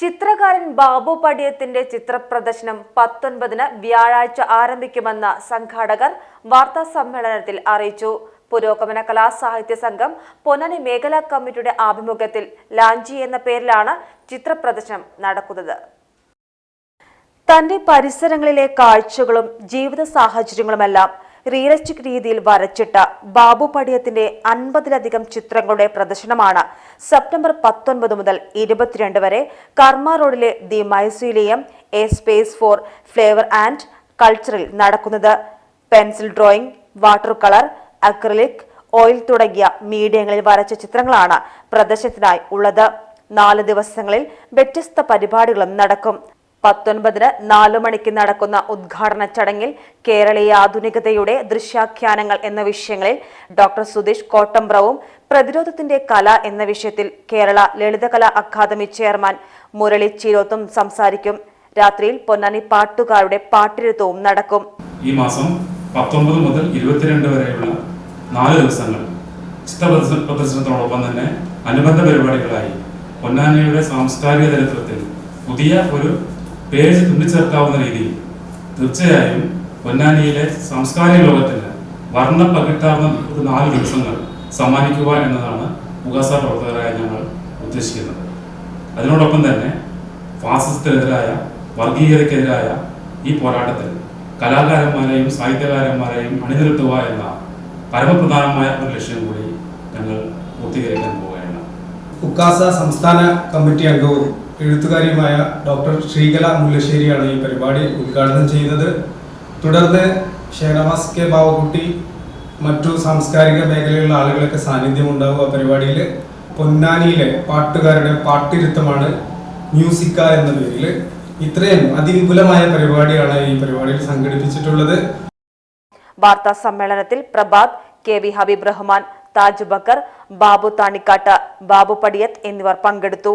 ചിത്രകാരൻ ബാബു പടിയത്തിന്റെ ചിത്രപ്രദർശനം പത്തൊൻപതിന് വ്യാഴാഴ്ച ആരംഭിക്കുമെന്ന് സംഘാടകർ വാർത്താ സമ്മേളനത്തിൽ അറിയിച്ചു. പുരോഗമന കലാസാഹിത്യ സംഘം പൊന്നാനി മേഖലാ കമ്മിറ്റിയുടെ ആഭിമുഖ്യത്തിൽ ലാഞ്ചി എന്ന പേരിലാണ് ചിത്രപ്രദർശനം നടക്കുന്നത്. തന്റെ പരിസരങ്ങളിലെ കാഴ്ചകളും ജീവിത സാഹചര്യങ്ങളുമെല്ലാം റിയലിസ്റ്റിക് രീതിയിൽ വരച്ചിട്ട ബാബു പടിയത്തിന്റെ അൻപതിലധികം ചിത്രങ്ങളുടെ പ്രദർശനമാണ് സെപ്റ്റംബർ പത്തൊൻപത് മുതൽ ഇരുപത്തിരണ്ട് വരെ കർമ്മ റോഡിലെ the museum a space for flavour and കൾച്ചറിൽ നടക്കുന്നത്. Pencil drawing water colour acrylic oil തുടങ്ങിയ മീഡിയങ്ങളിൽ വരച്ച ചിത്രങ്ങളാണ് പ്രദർശനത്തിനായി ഉള്ളത്. നാല് ദിവസങ്ങളിൽ വ്യത്യസ്ത പരിപാടികളും നടക്കും. പത്തൊൻപതിന് നാലു മണിക്ക് നടക്കുന്ന ഉദ്ഘാടന ചടങ്ങിൽ കേരളീയ ആധുനികതയുടെ ദൃശ്യാഖ്യാനങ്ങൾ എന്ന വിഷയങ്ങളിൽ ഡോക്ടർ സുധീഷ് കോട്ടംബ്രവും പ്രതിരോധത്തിന്റെ കല എന്ന വിഷയത്തിൽ കേരള ലളിതകലാ അക്കാദമി ചെയർമാൻ മുരളി ചീരോത്തും സംസാരിക്കും. രാത്രിയിൽ പൊന്നാനി പാട്ടുകാരുടെ പാട്ടിരുത്തവും നടക്കും. ഈ മാസം പത്തൊമ്പത് മുതൽ ഇരുപത്തിരണ്ട് വരെയുള്ള നാല് ദിവസങ്ങൾ ചിത്രപ്രദർശനത്തോടൊപ്പം തന്നെ അനുബന്ധ പരിപാടികളായി പൊന്നാനിയുടെ സാംസ്കാരിക ചരിത്രത്തിൽ പുതിയ ഒരു പേജ് തുന്നിച്ചേർക്കാവുന്ന രീതിയിൽ. തീർച്ചയായും പൊന്നാനിയിലെ സാംസ്കാരിക ലോകത്തിന് വർണ പകിട്ടാർന്ന ഒരു നാല് ദിവസങ്ങൾ സമ്മാനിക്കുക എന്നതാണ് മുഖാസ പ്രവർത്തകരായ ഞങ്ങൾ ഉദ്ദേശിക്കുന്നത്. അതിനോടൊപ്പം തന്നെ ഫാസിസത്തിനെതിരായ വർഗീയതയ്ക്കെതിരായ ഈ പോരാട്ടത്തിൽ കലാകാരന്മാരെയും സാഹിത്യകാരന്മാരെയും അണിനിരത്തുക എന്ന പരമപ്രധാനമായ ഒരു ലക്ഷ്യം കൂടി ഞങ്ങൾ പൂർത്തീകരിക്കാൻ പോവുകയാണ്. ഉക്കാസ സംസ്ഥാന കമ്മിറ്റി അംഗവും എഴുത്തുകാരിയുമായ ഡോക്ടർ ശ്രീകല മുല്ലശ്ശേരിയാണ് ഈ പരിപാടി ഉദ്ഘാടനം ചെയ്യുന്നത്. തുടർന്ന് ഷെഹനവാസ് കെ ബാവക്കുട്ടി മറ്റു സാംസ്കാരിക മേഖലയിലുള്ള ആളുകളൊക്കെ സാന്നിധ്യമുണ്ടാവും ആ പരിപാടിയിൽ പൊന്നാനിയിലെ പാട്ടുകാരുടെ പാട്ടിരുത്തമാണ് മ്യൂസിക്ക എന്ന പേരിൽ ഇത്രയും അതിവിപുലമായ പരിപാടിയാണ് ഈ പരിപാടിയിൽ സംഘടിപ്പിച്ചിട്ടുള്ളത്. വാർത്താ സമ്മേളനത്തിൽ പ്രഭാത് കെ വി ഹബീബ് റഹ്മാൻ താജ് ബക്കർ ബാബു താണിക്കാട്ട് ബാബു പടിയത്ത് എന്നിവർ പങ്കെടുത്തു.